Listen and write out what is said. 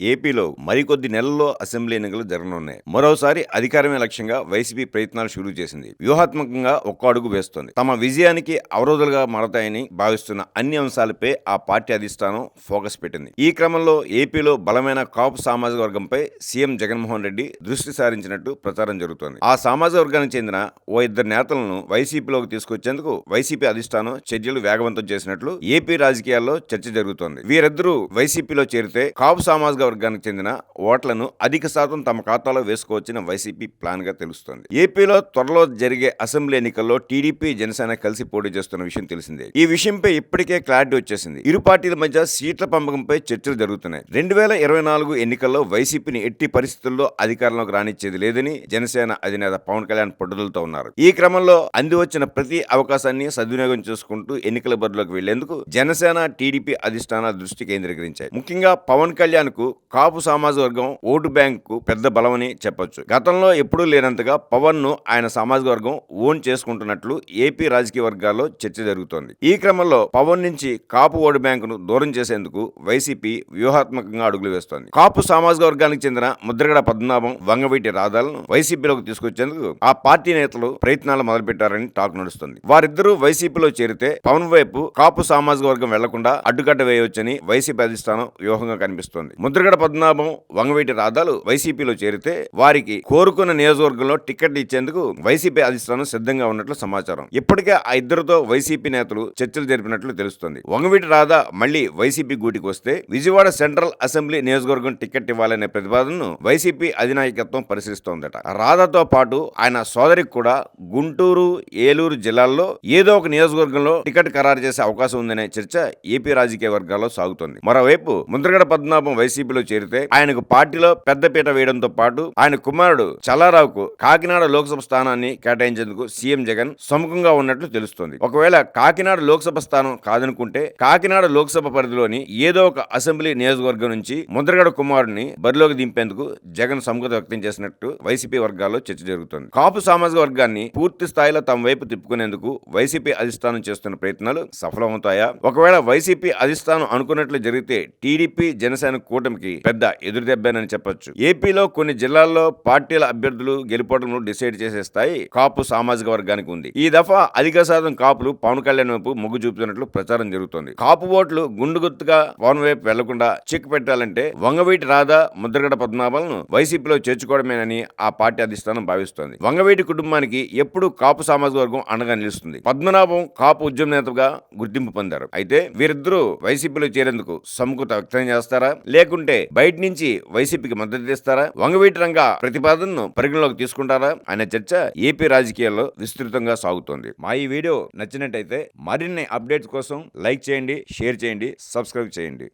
ఏపీలో మరికొద్ది నెలల్లో అసెంబ్లీ ఎన్నికలు జరగనున్నాయి. మరోసారి అధికారమే లక్ష్యంగా వైసీపీ ప్రయత్నాలు షురూ చేసింది. వ్యూహాత్మకంగా ఒక్క అడుగు వేస్తోంది. తమ విజయానికి అవరోధాలుగా మారతాయని భావిస్తున్న అన్ని అంశాలపై ఆ పార్టీ అధిష్టానం ఫోకస్ పెట్టింది. ఈ క్రమంలో ఏపీలో బలమైన కాపు సామాజిక వర్గంపై సీఎం జగన్మోహన్ రెడ్డి దృష్టి సారించినట్టు ప్రచారం జరుగుతోంది. ఆ సామాజిక వర్గానికి చెందిన ఓ ఇద్దరు నేతలను వైసీపీలోకి తీసుకొచ్చేందుకు వైసీపీ అధిష్టానం చర్యలు వేగవంతం చేసినట్లు ఏపీ రాజకీయాల్లో చర్చ జరుగుతోంది. వీరిద్దరూ వైసీపీలో చేరితే కాపు సామాజిక వర్గానికి చెందిన ఓట్లను అధిక శాతం తమ ఖాతాలో వేసుకోవచ్చిన వైసీపీ ప్లాన్గా తెలుస్తోంది. ఏపీలో త్వరలో జరిగే అసెంబ్లీ ఎన్నికల్లో టీడీపీ జనసేన కలిసి పోటీ చేస్తున్న విషయం తెలిసిందే. ఈ విషయంపై ఇప్పటికే క్లారిటీ వచ్చేసింది. ఇరు పార్టీల మధ్య సీట్ల పంపకంపై చర్చలు జరుగుతున్నాయి. రెండు వేల ఇరవై నాలుగు ఎన్నికల్లో వైసీపీని ఎట్టి పరిస్థితుల్లో అధికారంలోకి రానిచ్చేది లేదని జనసేన అధినేత పవన్ కళ్యాణ్ పట్టుదలతో ఉన్నారు. ఈ క్రమంలో అందివచ్చిన ప్రతి అవకాశాన్ని సద్వినియోగం చేసుకుంటూ ఎన్నికల బరిలోకి వెళ్ళేందుకు జనసేన టీడీపీ అధిష్టానాల దృష్టి కేంద్రీకరించాయి. ముఖ్యంగా పవన్ కళ్యాణ్కు కాపు సామాజిక వర్గం ఓటు బ్యాంకు పెద్ద బలమని చెప్పొచ్చు. గతంలో ఎప్పుడూ లేనంతగా పవన్ను ఆయన సామాజిక వర్గం ఓన్ చేసుకుంటున్నట్లు ఏపీ రాజకీయ వర్గాల్లో చర్చ జరుగుతోంది. ఈ క్రమంలో పవన్ నుంచి కాపు ఓటు బ్యాంకును దూరం చేసేందుకు వైసీపీ వ్యూహాత్మకంగా అడుగులు వేస్తోంది. కాపు సామాజిక వర్గానికి చెందిన ముద్రగడ పద్మనాభం వంగవీటి రాధాలను వైసీపీలోకి తీసుకొచ్చేందుకు ఆ పార్టీ నేతలు ప్రయత్నాలు మొదలుపెట్టారని టాక్ నడుస్తుంది. వారిద్దరూ వైసీపీలో చేరితే పవన్ వైపు కాపు సామాజిక వర్గం వెళ్ళకుండా అడ్డుకట్ట వేయవచ్చని వైసీపీ అధిష్టానం వ్యూహంగా కనిపిస్తోంది. ముద్రగడ పద్మనాభం వంగవీటి రాధాలు వైసీపీలో చేరితే వారికి కోరుకున్న నియోజకవర్గంలో టికెట్ ఇచ్చేందుకు వైసీపీ అధిష్టానం సిద్ధంగా ఉన్నట్లు సమాచారం. ఇప్పటికే ఆ ఇద్దరితో వైసీపీ నేతలు చర్చలు జరిపినట్లు తెలుస్తోంది. వంగవీటి రాధా మళ్ళీ వైసీపీ గూటికి వస్తే విజయవాడ సెంట్రల్ అసెంబ్లీ నియోజకవర్గం టికెట్ ఇవ్వాలనే ప్రతిపాదనను వైసీపీ అధినాయకత్వం పరిశీలిస్తోందట. రాధాతో పాటు ఆయన సోదరికి కూడా గుంటూరు ఏలూరు జిల్లాల్లో ఏదో ఒక నియోజకవర్గంలో టికెట్ ఖరారు చేసే అవకాశం ఉందనే చర్చ ఏపీ రాజకీయ వర్గాల్లో సాగుతోంది. మరోవైపు ముద్రగడ పద్మనాభం బీజేపీలో చేరితే ఆయనకు పార్టీలో పెద్దపీట వేయడంతో పాటు ఆయన కుమారుడు చల్లారావుకు కాకినాడ లోక్సభ స్థానాన్ని కేటాయించేందుకు సీఎం జగన్ సముఖంగా ఉన్నట్లు తెలుస్తోంది. ఒకవేళ కాకినాడ లోక్సభ స్థానం కాదనుకుంటే కాకినాడ లోక్సభ పరిధిలోని ఏదో ఒక అసెంబ్లీ నియోజకవర్గం నుంచి ముద్రగడ కుమారుడిని బరిలోకి దింపేందుకు జగన్ సముఖత వ్యక్తం చేసినట్టు వైసీపీ వర్గాల్లో చర్చ జరుగుతోంది. కాపు సామాజిక వర్గాన్ని పూర్తి స్థాయిలో తమ వైపు తిప్పుకునేందుకు వైసీపీ అధిష్టానం చేస్తున్న ప్రయత్నాలు సఫలమవుతాయా? ఒకవేళ వైసీపీ అధిష్టానం అనుకున్నట్లు జరిగితే టీడీపీ జనసేన కూటమికి పెద్ద ఎదురుదెబ్బేనని చెప్పొచ్చు. ఏపీలో కొన్ని జిల్లాల్లో పార్టీల అభ్యర్థులు గెలుపోవడంలో డిసైడ్ చేసే స్థాయి కాపు సామాజిక వర్గానికి ఉంది. ఈ దఫా అధిక శాతం కాపులు పవన్ కళ్యాణ్ వైపు మొగ్గు చూపుతున్నట్లు ప్రచారం జరుగుతోంది. కాపు ఓట్లు గుండు గుర్తుగా పవన్ వైపు వెళ్ళకుండా చెక్ పెట్టాలంటే వంగవీటి రాధా ముద్రగడ పద్మనాభాలను వైసీపీలో చేర్చుకోవడమేనని ఆ పార్టీ అధిష్టానం భావిస్తోంది. వంగవీటి కుటుంబానికి ఎప్పుడు కాపు సామాజిక వర్గం అండగా నిలుస్తుంది. పద్మనాభం కాపు ఉద్యమ నేతగా గుర్తింపు పొందారు. అయితే వీరిద్దరూ వైసీపీలో చేరేందుకు సముఖత వ్యక్తం చేస్తారా? లేకుంటే బయట నుంచి వైసీపీకి మద్దతు ఇస్తారా? వంగవీటి రంగ ప్రతిపాదనను పరిగణలోకి తీసుకుంటారా? అనే చర్చ ఏపీ రాజకీయాల్లో విస్తృతంగా సాగుతోంది. మా ఈ వీడియో నచ్చినట్టయితే మరిన్ని అప్డేట్స్ కోసం లైక్ చేయండి షేర్ చేయండి సబ్స్క్రైబ్ చేయండి.